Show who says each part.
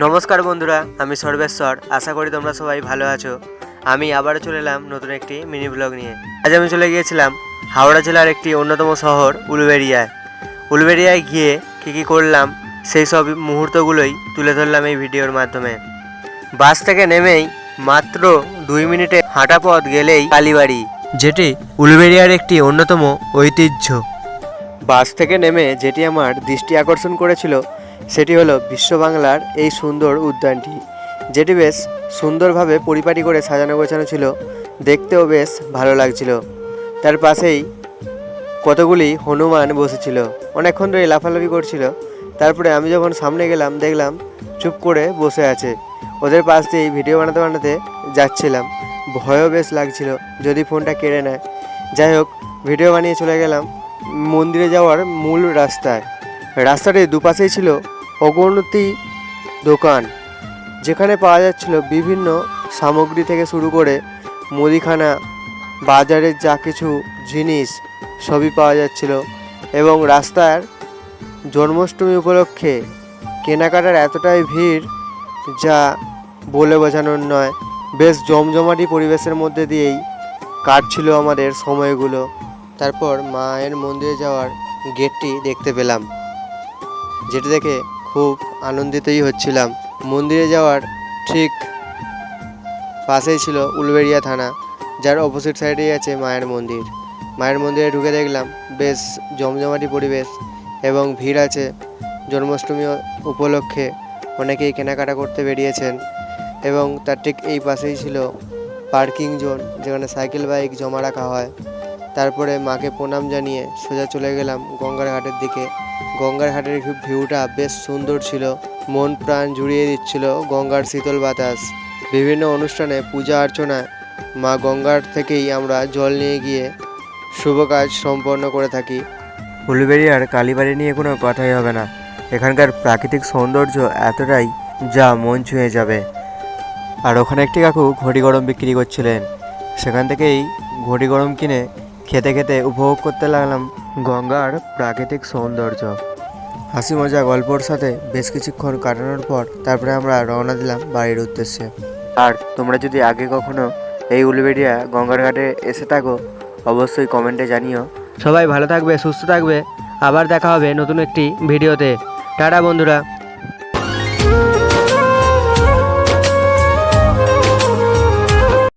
Speaker 1: নমস্কার বন্ধুরা, আমি সর্বেশ্বর। আশা করি তোমরা সবাই ভালো আছো। আমি আবারও চলে এলাম নতুন একটি মিনি ব্লগ নিয়ে। আজ আমি চলে গিয়েছিলাম হাওড়া জেলার একটি অন্যতম শহর, উলুবেড়িয়ায়। উলুবেড়িয়ায় গিয়ে কী কী করলাম, সেই সব মুহূর্তগুলোই তুলে ধরলাম এই ভিডিওর মাধ্যমে। বাস থেকে নেমেই মাত্র দুই মিনিটে হাঁটা পথ গেলেই কালীবাড়ি, যেটি উলুবেড়িয়ার একটি অন্যতম ঐতিহ্য। বাস থেকে নেমে যেটি আমার দৃষ্টি আকর্ষণ করেছিল সেটি হলো বিশ্ব বাংলার এই সুন্দর উদ্যানটি, যেটি বেশ সুন্দরভাবে পরিপাটি করে সাজানো গোছানো ছিল। দেখতেও বেশ ভালো লাগছিল। তার পাশেই কতগুলি হনুমান বসেছিল। অনেকক্ষণ ধরে লাফালাফি করছিল। তারপরে আমি যখন সামনে গেলাম, দেখলাম চুপ করে বসে আছে। ওদের পাশ দিয়েই ভিডিও বানাতে বানাতে যাচ্ছিলাম। ভয়ও বেশ লাগছিল যদি ফোনটা কেড়ে নেয়। যাই হোক, ভিডিও বানিয়ে চলে গেলাম। মন্দিরে যাওয়ার মূল রাস্তায়। রাস্তাটির দুপাশেই ছিল অগণতি দোকান, যেখানে পাওয়া যাচ্ছিল বিভিন্ন সামগ্রী থেকে শুরু করে মুদিখানা, বাজারের যা কিছু জিনিস সবই পাওয়া যাচ্ছিল এবং রাস্তার জন্মাষ্টমী উপলক্ষে কেনাকাটার এতটাই ভিড় যা বলে বোঝানোর নয়। বেশ জমজমাটি পরিবেশের মধ্যে দিয়েই কাটছিল আমাদের সময়গুলো। তারপর মায়ের মন্দিরে যাওয়ার গেটটি দেখতে পেলাম। যেটি দেখে খুব আনন্দিতই হচ্ছিলাম। মন্দিরে যাওয়ার ঠিক পাশেই ছিল উলবেড়িয়া থানা, যার অপোজিট সাইডেই আছে মায়ের মন্দির। মায়ের মন্দিরে ঢুকে দেখলাম বেশ জমজমাটি পরিবেশ এবং ভিড় আছে। জন্মাষ্টমী উপলক্ষে অনেকেই কেনাকাটা করতে বেরিয়েছেন এবং তার ঠিক এই পাশেই ছিল পার্কিং জোন, যেখানে সাইকেল, বাইক জমা রাখা হয়। তারপরে মাকে প্রণাম জানিয়ে সোজা চলে গেলাম গঙ্গার ঘাটের দিকে। গঙ্গার হাটের ভিউটা বেশ সুন্দর ছিল। মন প্রাণ জুড়িয়ে দিচ্ছিল গঙ্গার শীতল বাতাস। বিভিন্ন অনুষ্ঠানে পূজা অর্চনায় মা গঙ্গার থেকেই আমরা জল নিয়ে গিয়ে শুভ কাজ সম্পন্ন করে থাকি। উলুবেড়িয়ার কালীবাড়ি নিয়ে কোনো কথাই হবে না। এখানকার প্রাকৃতিক সৌন্দর্য এতটাই যা মন ছুঁয়ে যাবে। আর ওখানে একটি কাকু ঘড়ি গরম বিক্রি করছিলেন। সেখান থেকেই ঘড়ি গরম কিনে খেতে খেতে উপভোগ করতে লাগলাম গঙ্গার প্রাকৃতিক সৌন্দর্য। হাসি মজা গল্পর সাথে বেশ কিছুক্ষণ কাটানোর পর তারপরে আমরা রওনা দিলাম বাড়ির উদ্দেশ্যে। আর তোমরা যদি আগে কখনো এই উলবেড়িয়া গঙ্গার ঘাটে এসে থাকো, অবশ্যই কমেন্টে জানিও। সবাই ভালো থাকবে, সুস্থ থাকবে। আবার দেখা হবে নতুন একটি ভিডিওতে। টাটা বন্ধুরা।